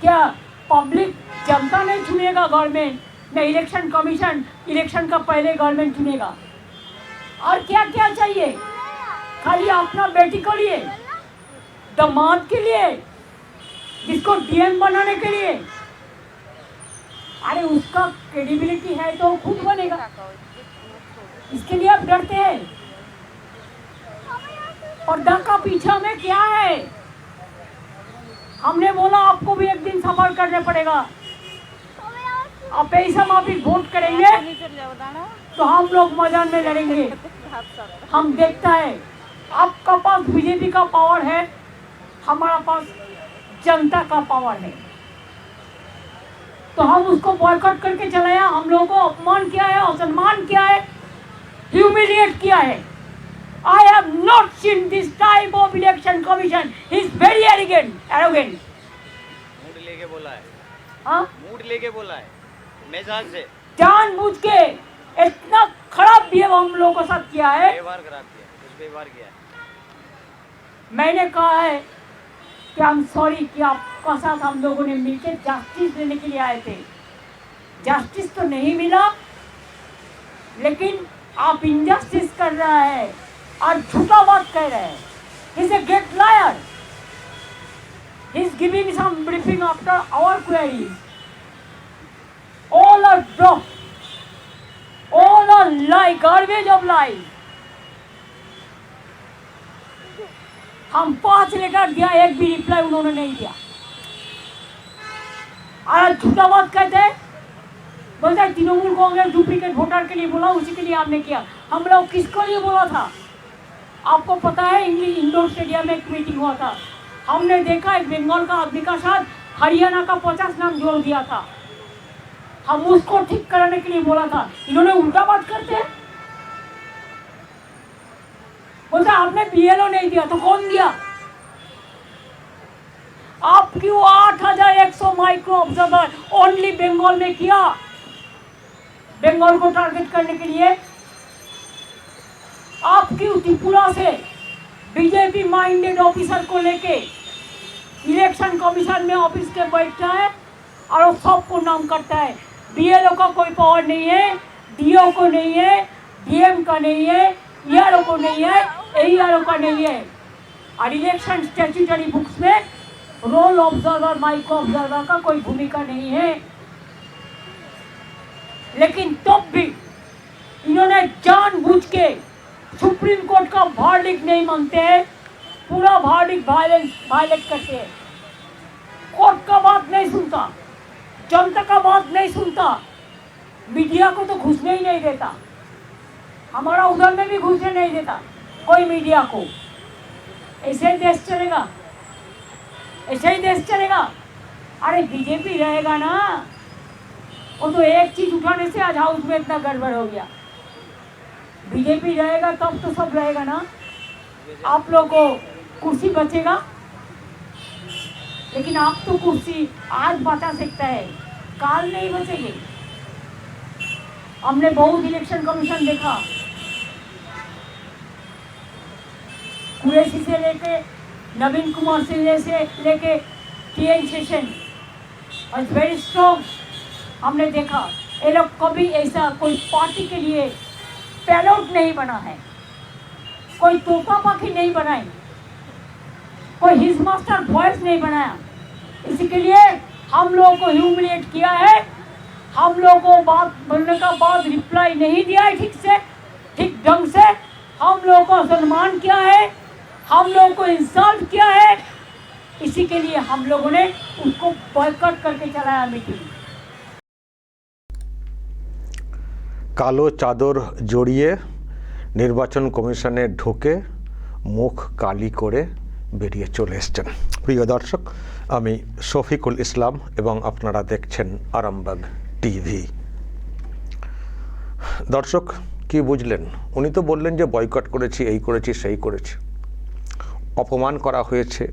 क्या पब्लिक जनता नहीं चुनेगा गवर्नमेंट न इलेक्शन कमीशन इलेक्शन का पहले गवर्नमेंट चुनेगा। और क्या क्या चाहिए? खाली अपना बेटी को लिए दामाद के लिए, जिसको डीएम बनाने के लिए। अरे उसका क्रेडिबिलिटी है तो खुद बनेगा। इसके लिए आप डरते हैं। और पर्दा का पीछा में क्या है? हमने बोला आपको भी एक दिन सफ़र करने पड़ेगा। आप ऐसा माफ़ी वोट करेंगे तो हम लोग मैदान में लड़ेंगे। हम देखता है, आपका पास बीजेपी का पावर है, हमारा पास जनता का पावर है। तो हम उसको बॉयकॉट करके चलाया हम लोगों को अपमान किया है, असम्मान किया है ह्यूमिलिएट किया है। I have not seen this type of election commission. He is very arrogant, arrogant. Mood लेके बोला है। हाँ? मूड लेके बोला है। मिजाज से। जानबूझ के इतना खराब बिहेव हम लोगों के साथ किया है। व्यवहार खराब किया कुछ व्यवहार किया मैंने कहा है कि हम सॉरी कि आपका साथ हम लोगों ने मिलकर जस्टिस देने के लिए आए थे। जस्टिस तो नहीं मिला लेकिन आप इनजस्टिस कर रहा है। और झूठा बात कह रहे हैं। Is a great liar is giving some briefing after our queries all are drop all are lie, garbage of lie. हम पाँच लेटर दिया, एक भी रिप्लाई उन्होंने नहीं दिया। और झूठा बात कहते हैं। बोलते तृणमूल कांग्रेस डुप्लीकेट वोटर के लिए बोला, उसी के लिए आपने किया। हम लोग किसको लिए बोला था? आपको पता है इंडोर स्टेडियम में एक मीटिंग हुआ था। हमने देखा एक बंगाल का आदमी का साथ हरियाणा का पचास नाम जोड़ दिया था। हम उसको ठीक कराने के लिए बोला था। इन्होंने उल्टा बात करते हैं? बोलते, आपने बीएलओ नहीं दिया तो कौन दिया? आप क्यों आठ हज़ार एक सौ माइक्रो ऑब्जर्वर ओनली बंगाल में किया? बंगाल को टारगेट करने के लिए आप क्यों त्रिपुरा से बीजेपी माइंडेड ऑफिसर को लेके इलेक्शन कमीशन में ऑफ़िस के बैठता है और सबको नाम करता है। बीएलओ का कोई पावर नहीं है डीओ को नहीं है डीएम का नहीं है ईआरओ को नहीं है एईआरओ का नहीं है। और इलेक्शन स्टैट्यूटरी बुक्स में रोल ऑब्जर्वर माइक्रो ऑब्जर्वर का कोई भूमिका नहीं है। लेकिन तब तो भी इन्होंने जानबूझ के सुप्रीम कोर्ट का भार्डिक नहीं मानते हैं। पूरा भार्डिक वायलेंस वायलेट करते हैं। कोर्ट का बात नहीं सुनता। जनता का बात नहीं सुनता। मीडिया को तो घुसने ही नहीं देता। हमारा उधर में भी घुसने नहीं देता। कोई मीडिया को। ऐसे ही देश चलेगा। ऐसे ही देश चलेगा। अरे बीजेपी रहेगा ना। वो तो एक चीज़ उठाने से आज हाउस में इतना गड़बड़ हो गया। बीजेपी रहेगा, तब तो सब रहेगा ना? आप लोग को कुर्सी बचेगा? लेकिन आप तो कुर्सी आज बचा सकता है, काल नहीं बचेगी। हमने बहुत इलेक्शन कमीशन देखा। कुरैशी से लेके, नवीन कुमार सिंह से, लेके टी एन सेशन और वेरी स्ट्रॉन्ग हमने देखा। ये लोग कभी ऐसा कोई पार्टी के लिए पैलोट नहीं बना है कोई तोता पाखी नहीं बनाई कोई हिज मास्टर वॉइस नहीं बनाया। इसी के लिए हम लोगों को ह्यूमिलेट किया है। हम लोगों को बात बोलने का बाद रिप्लाई नहीं दिया है ठीक से, ठीक ढंग से। हम लोगों को सम्मान किया है। हम लोगों को इंसल्ट किया है। इसी के लिए हम लोगों ने उसको बॉयकॉट करके चलाया मीटिंग কালো চাদর জড়িয়ে নির্বাচন কমিশনে ঢুকে মুখ কালি করে বেরিয়ে চলে এসছেন। প্রিয় দর্শক, আমি শফিকুল ইসলাম এবং আপনারা দেখছেন আরামবাগ টিভি। দর্শক, কি বুঝলেন? উনি তো বললেন যে বয়কট করেছি, এই করেছি, সেই করেছি। অপমান করা হয়েছে।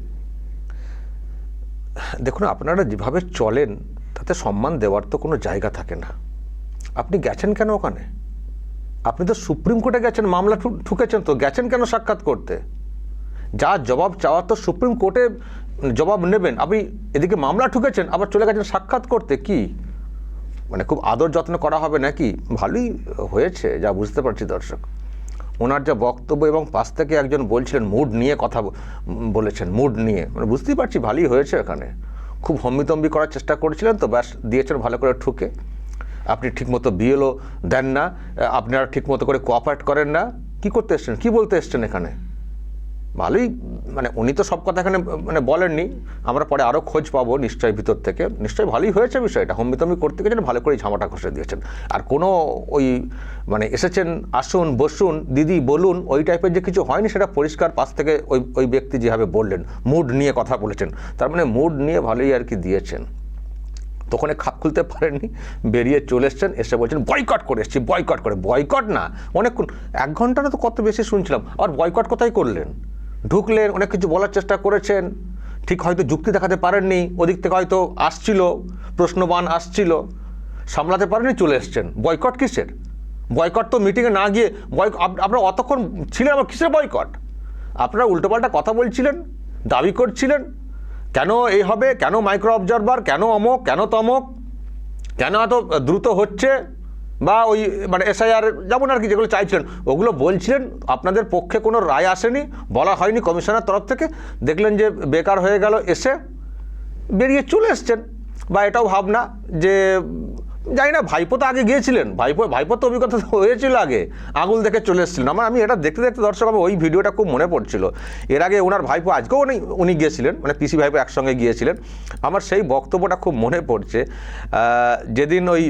দেখুন, আপনারা যেভাবে চলেন, তাতে সম্মান দেওয়ার তো কোনো জায়গা থাকে না। আপনি গেছেন কেন ওখানে? আপনি তো সুপ্রিম কোর্টে গেছেন, মামলা ঠুকেছেন তো, গেছেন কেন সাক্ষাৎ করতে? যা জবাব চাওয়ার তো সুপ্রিম কোর্টে জবাব নেবেন। আপনি এদিকে মামলা ঠুকেছেন, আবার চলে গেছেন সাক্ষাৎ করতে, কি? মানে খুব আদর যত্ন করা হবে নাকি? ভালোই হয়েছে, যা বুঝতে পারছি দর্শক। ওনার যা বক্তব্য এবং পাশ থেকে একজন বলছিলেন, মুড নিয়ে কথা বলেছেন, মুড নিয়ে। মানে বুঝতেই পারছি, ভালোই হয়েছে এখানে খুব হম্বিতম্বি করার চেষ্টা করেছিলেন তো, ব্যাস দিয়েছেন ভালো করে ঠুকে। আপনি ঠিকমতো বিএলও দেন না, আপনারা ঠিকমতো করে কোঅপারেট করেন না, কি করতে এসছেন? কি বলতে এসছেন এখানে? ভালোই মানে উনি তো সব কথা এখানে মানে বলেননি। আমরা পরে আরও খোঁজ পাবো নিশ্চয়ই ভিতর থেকে। নিশ্চয়ই ভালোই হয়েছে বিষয়টা। হম্বিতম্বি করতে গেছেন, ভালো করে ঝামাটা খসে দিয়েছেন। আর কোনো ওই মানে এসেছেন, আসুন, বসুন, দিদি বলুন, ওই টাইপের যে কিছু হয়নি, সেটা পরিষ্কার পাশ থেকে ওই ওই ব্যক্তি যেভাবে বললেন মুড নিয়ে কথা বলেছেন। তার মানে মুড নিয়ে ভালোই আর কি দিয়েছেন। তখন খাপ খুলতে পারেননি, বেরিয়ে চলে এসছেন, এসে বলছেন বয়কট করে এসছি বয়কট করে। বয়কট না, অনেকক্ষণ, এক ঘন্টাটা তো কত বেশি শুনছিলাম, আর বয়কট কোথায় করলেন? ঢুকলেন, অনেক কিছু বলার চেষ্টা করেছেন, ঠিক হয়তো যুক্তি দেখাতে পারেননি, ওদিক থেকে হয়তো আসছিল, প্রশ্নবান আসছিল, সামলাতে পারেননি, চলে এসছেন। বয়কট কিসের? বয়কট তো মিটিংয়ে না গিয়ে বয় আপনারা অতক্ষণ ছিলেন আমার কিসের বয়কট আপনারা উল্টোপাল্টা কথা বলছিলেন, দাবি করছিলেন কেন এই হবে? কেন মাইক্রো অবজারভার কেন অমক? কেন তমক? কেন এত দ্রুত হচ্ছে? বা ওই মানে এসআইআর যেমন আর কি যেগুলো চাইছিলেন, ওগুলো বলছিলেন, আপনাদের পক্ষে কোনো রায় আসেনি, বলা হয়নি কমিশনের তরফ থেকে। দেখলেন যে বেকার হয়ে গেল, এসে বেরিয়ে চলে এসছেন। বা এটাও ভাবনা যে জানি না, ভাইপো তো আগে গিয়েছিলেন। ভাইপো ভাইপো তো অভিজ্ঞতা হয়েছিল আগে। আঙুল দেখে চলে এসেছিলেন। আমার আমি এটা দেখতে দেখতে দর্শক, আমার ওই ভিডিওটা খুব মনে পড়ছিল। এর আগে ওনার ভাইপো, আজকেও উনি উনি গিয়েছিলেন। মানে পিসি ভাইপো একসঙ্গে গিয়েছিলেন। আমার সেই বক্তব্যটা খুব মনে পড়ছে। যেদিন ওই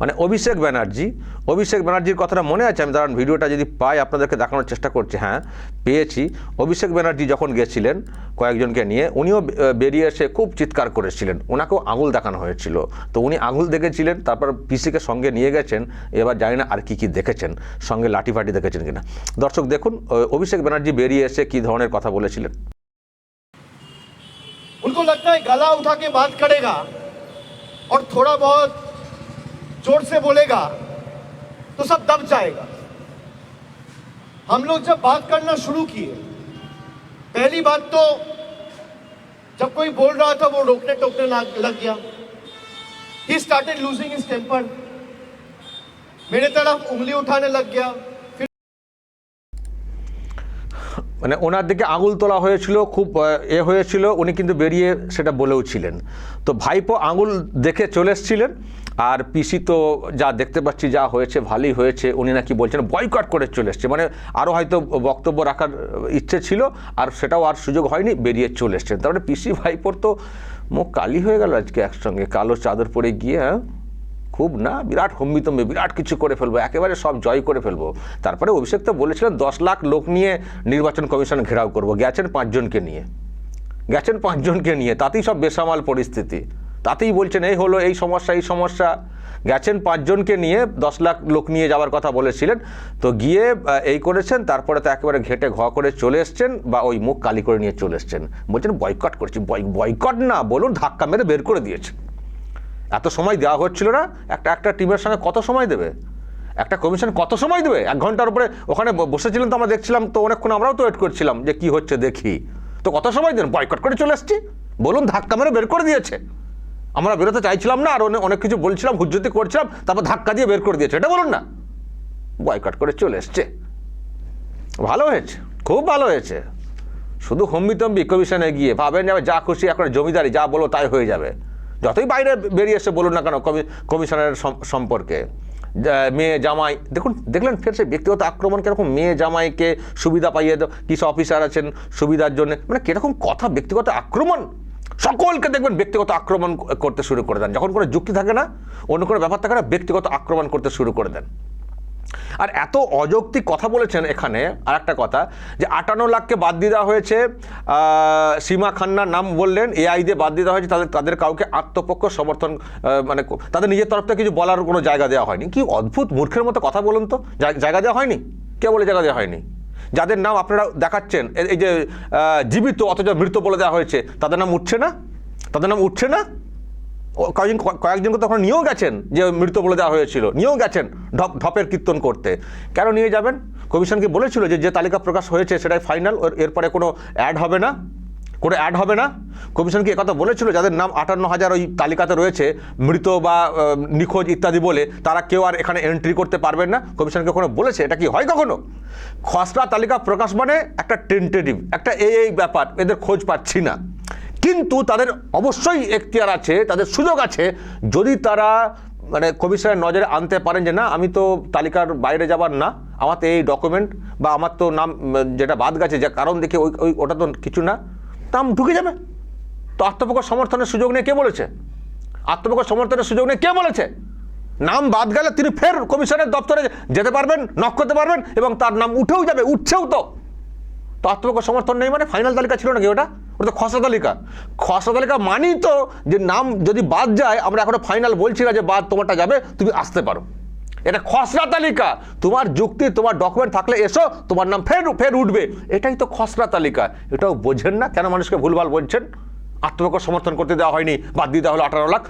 মানে অভিষেক ব্যানার্জি অভিষেক ব্যানার্জির কথাটা মনে আছে আমি দাঁড়ান ভিডিওটা যদি পাই আপনাদেরকে দেখানোর চেষ্টা করছি হ্যাঁ পেয়েছি অভিষেক ব্যানার্জি যখন গেছিলেন কয়েকজনকে নিয়ে উনিও বে- বেরিয়ে এসে খুব চিৎকার করেছিলেন ওনাকেও আঙুল দেখানো হয়েছিল তো উনি আঙুল দেখেছিলেন তারপর পিসিকে সঙ্গে নিয়ে গেছেন এবার জানি না আর কি কি দেখেছেন সঙ্গে লাঠি ফাটি দেখেছেন কিনা দর্শক দেখুন ও- অভিষেক ব্যানার্জি বেরিয়ে এসে কী ধরনের কথা বলেছিলেন उनको लगता है गला उठा के बात करेगा और थोड़ा बहुत जोर से बोलेगा तो सब दब जाएगा हम लोग जब बात करना शुरू किए पहली बात तो जब कोई बोल रहा था वो रोकने टोकने लग लग गया he started losing his temper मेरे तरफ उंगली उठाने लग गया फिर মানে ওনার দিকে আঙুল তোলা হয়েছিল খুব আহ, এ হয়েছিল উনি কিন্তু বেরিয়ে সেটা বলেও ছিলেন তো ভাইপো আঙুল দেখে চলে এসেছিলেন আর পিসি তো যা দেখতে পাচ্ছি, যা হয়েছে, ভালোই হয়েছে, উনি নাকি বলছেন বয়কট করে চলে এসছে। মানে আরও হয়তো বক্তব্য রাখার ইচ্ছে ছিল, আর সেটাও আর সুযোগ হয়নি, বেরিয়ে চলে এসছেন তার মানে পিসি ভাইপোর তো মুখ কালি হয়ে গেল আজকে একসঙ্গে। কালো চাদর পরে গিয়ে হ্যাঁ খুব না, বিরাট হম্বিতম্বি বিরাট কিছু করে ফেলব, একেবারে সব জয় করে ফেলব। তারপরে অভিষেক তো বলেছিলেন, দশ লাখ লোক নিয়ে নির্বাচন কমিশন ঘেরাও করব, গেছেন পাঁচজনকে নিয়ে। গেছেন পাঁচজনকে নিয়ে, তাতেই সব বেসামাল পরিস্থিতি। তাতেই বলছেন, এই হলো, এই সমস্যা এই সমস্যা। গেছেন পাঁচজনকে নিয়ে, দশ লাখ লোক নিয়ে যাওয়ার কথা বলেছিলেন। তো গিয়ে এই করেছেন, তারপরে তো একেবারে ঘেটে ঘ করে চলে এসছেন বা ওই মুখ কালি করে নিয়ে চলে এসছেন। বলছেন, বয়কট করছি বয়কট না, বলুন, ধাক্কা মেরে বের করে দিয়েছে এত সময় দেওয়া হচ্ছিল না, একটা একটা টিমের সঙ্গে কত সময় দেবে? একটা কমিশন কত সময় দেবে? এক ঘণ্টার উপরে ওখানে বসেছিলেন তো আমরা দেখছিলাম, তো অনেকক্ষণ আমরাও তো ওয়েট করছিলাম যে কি হচ্ছে দেখি। তো কত সময় দেন? বয়কট করে চলে এসছি। বলুন, ধাক্কা মেরে বের করে দিয়েছে। আমরা বেরোতে চাইছিলাম না, আর অনেক- কিছু বলছিলাম, হুজ্জতি করছিলাম, তারপর ধাক্কা দিয়ে বের করে দিয়েছে। এটা বলুন না। বয়কট করে চলে এসছে। ভালো হয়েছে, খুব ভালো হয়েছে। শুধু হম্বিতম্বি কমিশনে গিয়ে ভাবেন যাবে যা খুশি, এখন জমিদারি যা বলো তাই হয়ে যাবে। যতই বাইরে বেরিয়ে এসে বলুন না কেন কমি- কমিশনের সম্পর্কে। মেয়ে, জামাই, দেখুন, দেখলেন ফের সে ব্যক্তিগত আক্রমণ কীরকম? মেয়ে, জামাইকে সুবিধা পাইয়ে দাও, কিছু অফিসার আছেন সুবিধার জন্য। মানে কীরকম কথা, ব্যক্তিগত আক্রমণ? সকলকে দেখবেন ব্যক্তিগত আক্রমণ করতে শুরু করে দেন। যখন কোনো যুক্তি থাকে না, অন্য কোনো ব্যাপার থাকে না, ব্যক্তিগত আক্রমণ করতে শুরু করে দেন। আর এত অযৌক্তিক কথা বলেছেন এখানে আর একটা কথা, যে আটান্ন লাখকে বাদ দিয়ে দেওয়া হয়েছে সীমা খান্নার নাম বললেন, এআই দিয়ে বাদ দিয়ে দেওয়া হয়েছে, তাদের তাদের কাউকে আত্মপক্ষ, সমর্থন মানে তাদের নিজের তরফ থেকে কিছু বলার কোনো জায়গা দেওয়া হয়নি। কি অদ্ভুত মূর্খের মতো কথা বলুন তো। জায়গা দেওয়া হয়নি? কে বলে জায়গা দেওয়া হয়নি। যাদের নাম আপনারা দেখাচ্ছেন, এই যে জীবিত অথচ মৃত বলে দেওয়া হয়েছে, তাদের নাম উঠছে না? তাদের নাম উঠছে না? কয়েকজন কয়েকজনকে তখন নিয়েও গেছেন যে মৃত বলে দেওয়া হয়েছিল, নিয়েও গেছেন ঢপ ঢপের কীর্তন করতে। কেন নিয়ে যাবেন? কমিশনকে বলেছিল যে যে তালিকা প্রকাশ হয়েছে সেটাই ফাইনাল এরপরে কোনো অ্যাড হবে না? করে অ্যাড হবে না। কমিশন কি একথা বলেছিল? যাদের নাম আটান্ন হাজার ওই তালিকাতে রয়েছে, মৃত বা নিখোঁজ ইত্যাদি বলে, তারা কেউ আর এখানে এন্ট্রি করতে পারবেন না। কমিশনকে কখনো বলেছে? এটা কি হয় কখনো? খসড়া তালিকা প্রকাশ মানে একটা টেন্টেটিভ একটা এই এই ব্যাপার, এদের খোঁজ পাচ্ছি না। কিন্তু তাদের অবশ্যই এখতিয়ার আছে, তাদের সুযোগ আছে, যদি তারা মানে কমিশনের নজরে আনতে পারেন যে, না, আমি তো তালিকার বাইরে যাবার না, আমার তো এই ডকুমেন্ট বা আমার তো নাম, যেটা বাদ গেছে, যে কারণ দেখে ওই ওই, ওটা তো কিছু না। নাম ঢুকে যাবে। তো আত্মপক্ষ সমর্থনের সুযোগ নেই কে বলেছে? আত্মপক্ষ সমর্থনের সুযোগ নেই কে বলেছে? নাম বাদ গেলে তিনি ফের কমিশনের দপ্তরে যেতে পারবেন, নক করতে পারবেন এবং তার নাম উঠেও যাবে, উঠছেও তো। তো আত্মপক্ষ সমর্থন নেই মানে ফাইনাল তালিকা ছিল নাকি ওটা? ওটা তো খসড়া তালিকা। খসড়া তালিকা মানেই তো যে নাম যদি বাদ যায়, আমরা এখনও ফাইনাল বলছি না যে বাদ তোমারটা যাবে, তুমি আসতে পারো। এটা খসড়া তালিকা। তোমার যুক্তি, তোমার ডকুমেন্ট থাকলে এসো, তোমার নাম ফের ফের উঠবে। এটাই তো খসড়া তালিকা। এটাও বোঝেন না? কেন মানুষকে ভুলভাল বলছেন? আত্মপক্ষ সমর্থন করতে দেওয়া হয়নি, বাদ দিয়ে দেওয়া হলো আঠারো লাখ।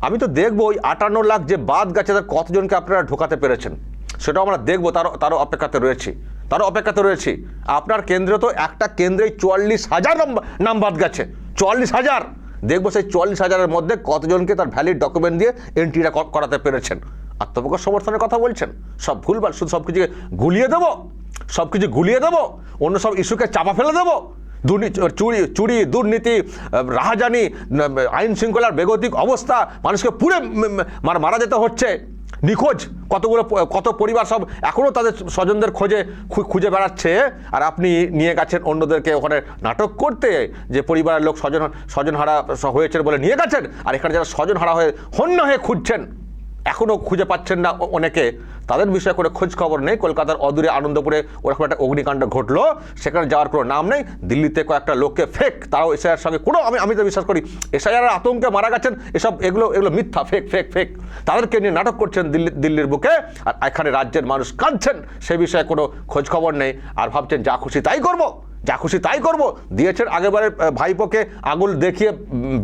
আমি তো দেখব ওই আটান্ন লাখ যে বাদ গেছে, তার কতজনকে আপনারা ঢোকাতে পেরেছেন? সেটাও আমরা দেখব, তারও তারও অপেক্ষাতে রয়েছি। তারও অপেক্ষাতে রয়েছি। আপনার কেন্দ্রে তো একটা কেন্দ্রে চুয়াল্লিশ হাজার নাম- বাদ গেছে। চুয়াল্লিশ হাজার! দেখব সেই চুয়াল্লিশ হাজারের মধ্যে কতজনকে তার ভ্যালিড ডকুমেন্ট দিয়ে এন্ট্রিটা করাতে পেরেছেন। আত্মপক্ষ সমর্থনের কথা বলছেন। সব ভুলভাল, শুধু সব কিছুকে গুলিয়ে দেবো? সব কিছু গুলিয়ে দেবো? অন্য সব ইস্যুকে চাপা ফেলে দেবো? দুর্নীতি চুরি চুরি, দুর্নীতি রাহাজানি আইন শৃঙ্খলার বেগতিক অবস্থা মানুষকে পুরে মার- মারা যেতে হচ্ছে। নিখোঁজ, কতগুলো, কত পরিবার সব এখনও তাদের স্বজনদের খোঁজে খুঁজে বেড়াচ্ছে। আর আপনি নিয়ে গেছেন অন্যদেরকে ওখানে নাটক করতে, যে পরিবারের লোক স্বজন, স্বজনহারা হয়েছে বলে নিয়ে গেছেন, আর এখানে যারা স্বজনহারা হয়ে হন্য হয়ে খুঁজছেন। এখনও খুঁজে পাচ্ছেন না অনেকে। তাদের বিষয়ে করে খোঁজ খবর নেই। কলকাতার অদূরে আনন্দপুরে ওরকম একটা অগ্নিকাণ্ড ঘটলো। সেখানে যাওয়ার কোনো নাম নেই। দিল্লিতে কয়েকটা লোককে ফেক তারাও এসআইআর সঙ্গে কোনো আমি আমি তো বিশ্বাস করি, এসআইআর আতঙ্কে মারা গেছেন। এসব এগুলো এগুলো মিথ্যা ফেক ফেক ফেক তাদেরকে নিয়ে নাটক করছেন দিল্লি দিল্লির বুকে। আর এখানে রাজ্যের মানুষ কাঁদছেন। সে বিষয়ে কোনো খোঁজ খবর নেই। আর ভাবছেন, যা খুশি তাই করব। যা খুশি তাই করব। দিয়েছেন আগেবারে ভাইপোকে আঙুল দেখিয়ে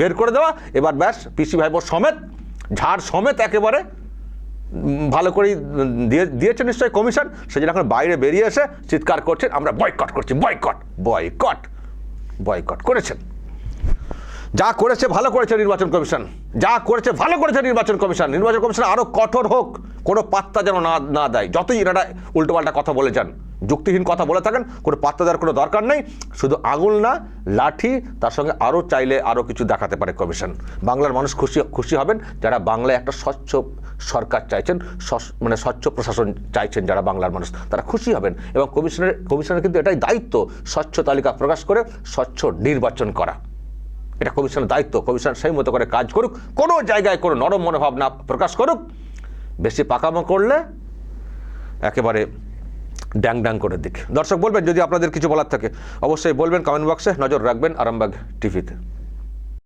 বের করে দেওয়া। এবার ব্যাস, পিসি ভাইপো সমেত ঝাড় সমেত একেবারে ভালো করেই দিয়ে, দিয়েছে নিশ্চয়ই কমিশন। সে এখন বাইরে বেরিয়ে এসে চিৎকার করছেন আমরা বয়কট করছি বয়কট বয়কট বয়কট করেছেন। যা করেছে ভালো করেছে নির্বাচন কমিশন, যা করেছে ভালো করেছে নির্বাচন কমিশন নির্বাচন কমিশন আরও কঠোর হোক, কোনো পাত্তা যেন না না দেয়। যতই এনারা উল্টোপাল্টা কথা বলে যান, যুক্তিহীন কথা বলে থাকেন, কোনো পাত্তা দেওয়ার কোনো দরকার নেই, শুধু আঙুল না, লাঠি, তার সঙ্গে আরও চাইলে আরও কিছু দেখাতে পারে কমিশন। বাংলার মানুষ খুশি খুশি হবেন যারা বাংলায় একটা স্বচ্ছ সরকার চাইছেন মানে স্বচ্ছ প্রশাসন চাইছেন যারা বাংলার মানুষ, তারা খুশি হবেন এবং কমিশনের কমিশনের কিন্তু এটাই দায়িত্ব, স্বচ্ছ তালিকা প্রকাশ করে স্বচ্ছ নির্বাচন করা। এটা কমিশনের দায়িত্ব। কমিশন সেই মতো করে কাজ করুক, কোনো জায়গায় কোনো নরম মনোভাব না প্রকাশ করুক, বেশি পাকামো করলে একেবারে ড্যাং ড্যাং করে দিক। দর্শক বলবেন, যদি আপনাদের কিছু বলার থাকে, অবশ্যই বলবেন কমেন্ট বক্সে নজর রাখবেন আরামবাগ টিভিতে।